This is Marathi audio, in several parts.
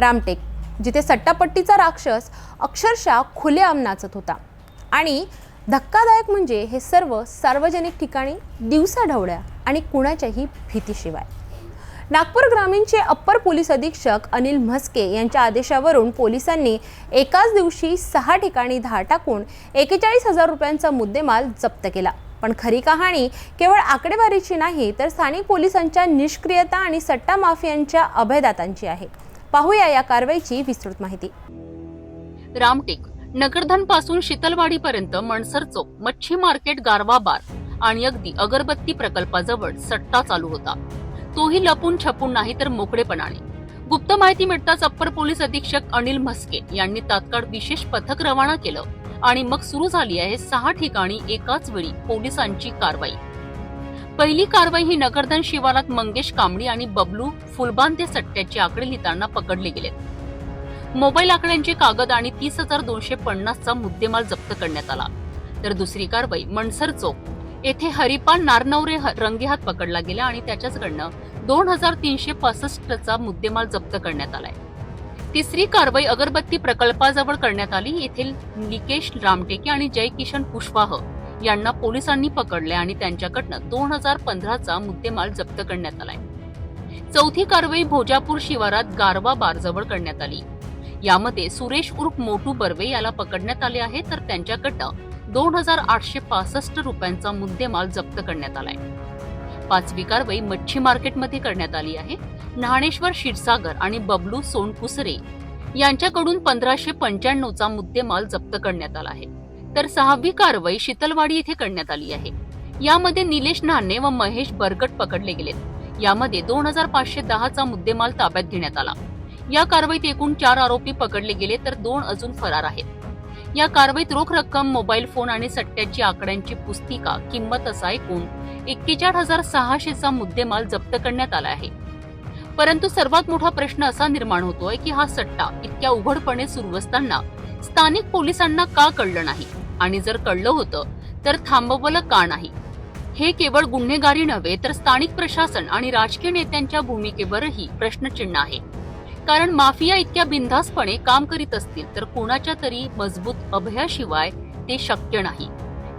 रामटेक जिथे सट्टापट्टीचा राक्षस अक्षरशः खुलेआम नाचत होता. आणि धक्कादायक म्हणजे हे सर्व सार्वजनिक ठिकाणी दिवसा ढवळ्या आणि कुणाच्याही भीतीशिवाय. नागपूर ग्रामीणचे अप्पर पोलीस अधीक्षक अनिल म्हस्के यांच्या आदेशावरून पोलिसांनी एकाच दिवशी सहा ठिकाणी धाड टाकून एकेचाळीस हजार रुपयांचा मुद्देमाल जप्त केला. पण खरी कहाणी केवळ आकडेवारीची नाही तर स्थानिक पोलिसांच्या निष्क्रियता आणि सट्टा माफियांच्या अभयदातांची आहे. पाहूया या कारवाईची विस्तृत माहिती. रामटेक नगरधनपासून शीतलवाडीपर्यंत मणसर चौक मच्छी मार्केट गारवा बार आणि अगदी अगरबत्ती प्रकल्पाजवळ सट्टा चालू होता. तोही लपून छपून नाही तर मोकळेपणाने. गुप्त माहिती मिळताच अप्पर पोलीस अधीक्षक अनिल म्हस्के यांनी तात्काळ विशेष पथक रवाना केलं आणि मग सुरू झाली आहे सहा ठिकाणी एकाच वेळी पोलिसांची कारवाई. पहिली कारवाई ही नगरधन शिवारात मंगेश कांबळी आणि बबलू फुलबांते सट्ट्याचे आकडे लिहिताना पकडले गेले. मोबाईल आकड्यांचे कागद आणि तीस हजार दोनशे पन्नासचा मुद्देमाल जप्त करण्यात आला. तर दुसरी कारवाई मनसर चौक. येथे हरिपाल नारनवरे ह- रंगेहात पकडला गेला आणि त्याच्याचकडनं दोन हजार तीनशे पासष्टचा मुद्देमाल जप्त करण्यात आलाय. तिसरी कारवाई अगरबत्ती प्रकल्पाजवळ करण्यात आली. येथील निकेश रामटेके आणि जय किशन कुशवाह यांना पोलिसांनी पकडले आणि त्यांच्याकडनं दोन हजार पंधराचा मुद्देमाल जप्त करण्यात आलाय. चौथी कारवाई भोजापूर शिवारात गारवा बारजवळ करण्यात आली. यामध्ये सुरेश उर्फ मोटू बर्वे याला पकडण्यात आले आहे तर त्यांच्याकडनं दोन हजार आठशे पासष्ट रुपयांचा मुद्देमाल जप्त करण्यात आलाय. पाचवी कारवाई मच्छी मार्केटमध्ये करण्यात आली आहे. न्हाणेश्वर क्षीरसागर आणि बबलू सोनकुसरे यांच्याकडून पंधराशे पंच्याण्णवचा मुद्देमाल जप्त करण्यात आला आहे. तर सहावी कारवाई शीतलवाडी येथे करण्यात आली आहे. यामध्ये निलेश नान्हे व महेश बरगट पकडले गेलेत. यामध्ये दोन हजार पाचशे दहाचा मुद्देमाल ताब्यात घेण्यात आला. या कारवाईत एकूण चार आरोपी पकडले गेले तर दोन अजून फरार आहेत. या कारवाईत रोख रक्कम मोबाईल फोन आणि सट्ट्याची आकड्यांची पुस्तिका किंमत असा एकूण एक्केचाळ हजार सहाशेचा मुद्देमाल जप्त करण्यात आला आहे. परंतु सर्वात मोठा प्रश्न असा निर्माण होतोय की हा सट्टा इतक्या उघडपणे सुरू असताना स्थानिक पोलिसांना का कळलं नाही? आणि जर कळलं होतं तर थांबवलं का नाही? हे केवळ गुन्हेगारी नव्हे तर स्थानिक प्रशासन आणि राजकीय नेत्यांच्या भूमिकेवरही प्रश्नचिन्ह आहे. कारण माफिया इतक्या बिनधास्तपणे काम करीत असतील तर कोणाच्या तरी मजबूत अभयाशिवाय ते शक्य नाही.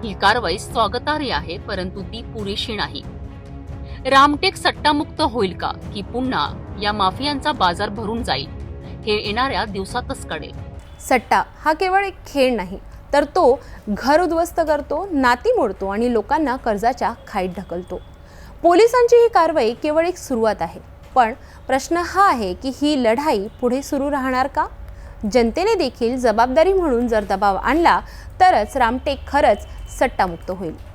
ही कारवाई स्वागतार्ह आहे परंतु ती पुरेशी नाही. रामटेक सट्टामुक्त होईल का की पुन्हा या माफियांचा बाजार भरून जाईल? हे येणाऱ्या दिवसातच कळेल. सट्टा हा केवळ एक खेळ नाही तर तो घर उद्ध्वस्त करतो नाती मोडतो आणि लोकांना कर्जाच्या खाईत ढकलतो. पोलिसांची ही कारवाई केवळ एक सुरुवात आहे. पण प्रश्न हा आहे की ही लढाई पुढे सुरू राहणार का? जनतेने देखील जबाबदारी म्हणून जर दबाव आणला तरच रामटेक खरंच सट्टामुक्त होईल.